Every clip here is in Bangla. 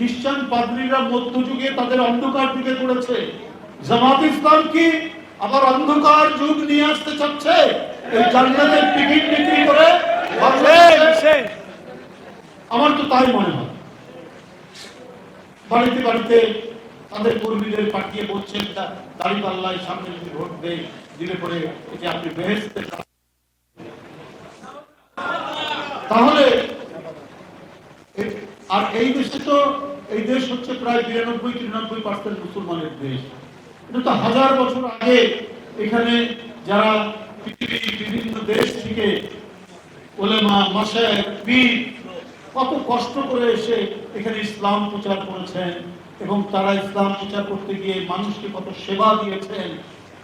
খ্রিস্টান পাদ্রীরা মধ্যযুগে তাদের অন্ধকার দিকে করেছে জামাত ইসলাম কি আবার অন্ধকার যুগ নিয়ে আসতে চাচ্ছে? এই জান্নাতের টিকিট বিক্রি করে আমার তো তাই মনে হয়। বাড়িতে বাড়িতে তাদের কর্মীদের পাঠিয়ে বলছেন দাড়ি পাল্লায় সামনে যদি ভোট দেয় দিলে পরে যে আপনি বেহেস্তে তাহলে আর এই দেশে তো এই দেশ হচ্ছে প্রায় বিরানব্বই, তিরানব্বই পার্সেন্ট মুসলমানের দেশ। এটা তো হাজার বছর আগে এখানে যারা পৃথিবীর বিভিন্ন দেশ থেকে ওলেমা মাসায় পীর, কত কষ্ট করে এসে এখানে ইসলাম প্রচার করেছেন এবং তারা ইসলাম প্রচার করতে গিয়ে মানুষকে কত সেবা দিয়েছেন।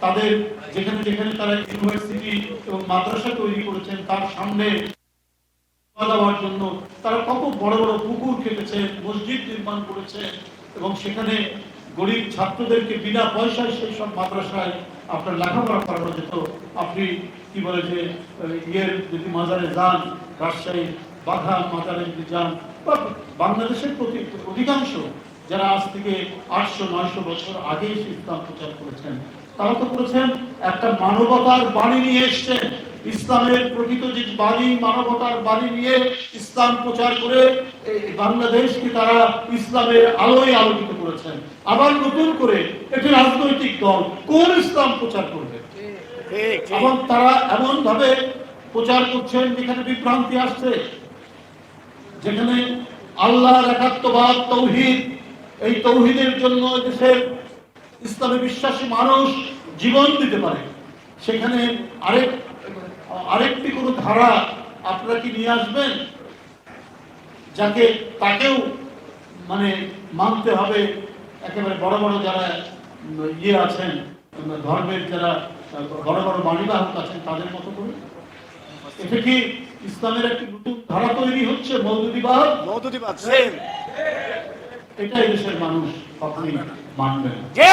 তাদের যেখানে যেখানে তারা ইউনিভার্সিটি এবং মাদ্রাসা তৈরি করেছেন, তার সামনে দাওয়ার জন্য তারা কত বড় বড় পুকুর কেটেছে, মসজিদ নির্মাণ করেছে এবং সেখানে গরিব ছাত্রদেরকে বিনা পয়সায় সেই সব মাদ্রাসায় আপনার লেখাপড়া করানো যেত। আপনি কি বলে যে ইয়ের যদি মাজারে যান, রাজশাহী বাঘা মাজারে যদি যান বাংলাদেশের প্রতি অধিকাংশ যারা আজ থেকে আটশো, নয়শো বছর আগে ইসলাম প্রচার করেছেন, তারা তো করেছেন একটা মানবতার বাণী নিয়ে এসছেন ইসলামের প্রকৃত যে বাণী, মানবতার বাণী নিয়ে ইসলাম প্রচার করে বাংলাদেশকে তারা ইসলামের আলোয় আলোকিত করেছেন। আবার নতুন করে একটি রাজনৈতিক দল কোন ইসলাম প্রচার করবে? এবং তারা এমন ভাবে প্রচার করছেন যেখানে বিভ্রান্তি আসছে। যেখানে আল্লাহর একাত্মবাদ, তৌহিদ, এই তৌহিদের জন্য দেশের ইসলামে বিশ্বাসী মানুষ জীবন দিতে পারে। সেখানে আরেক আরেকটি কোনো ধারা আপনারা কি নিয়ে আসবেন? যাকে তাকেও মানে মানতে হবে একেবারে বড় বড় যারা ইয়ে আছেন ধর্মের যারা বড় বড় বাণীবাহক আছেন তাদের মতো করে? এটা কি ইসলামের একটি নতুন ধারা তৈরি হচ্ছে মৌদুদিবাদ মৌদুদিবাদ সেম। এটা এই দেশের মানুষ কখনই মানবে না। কে?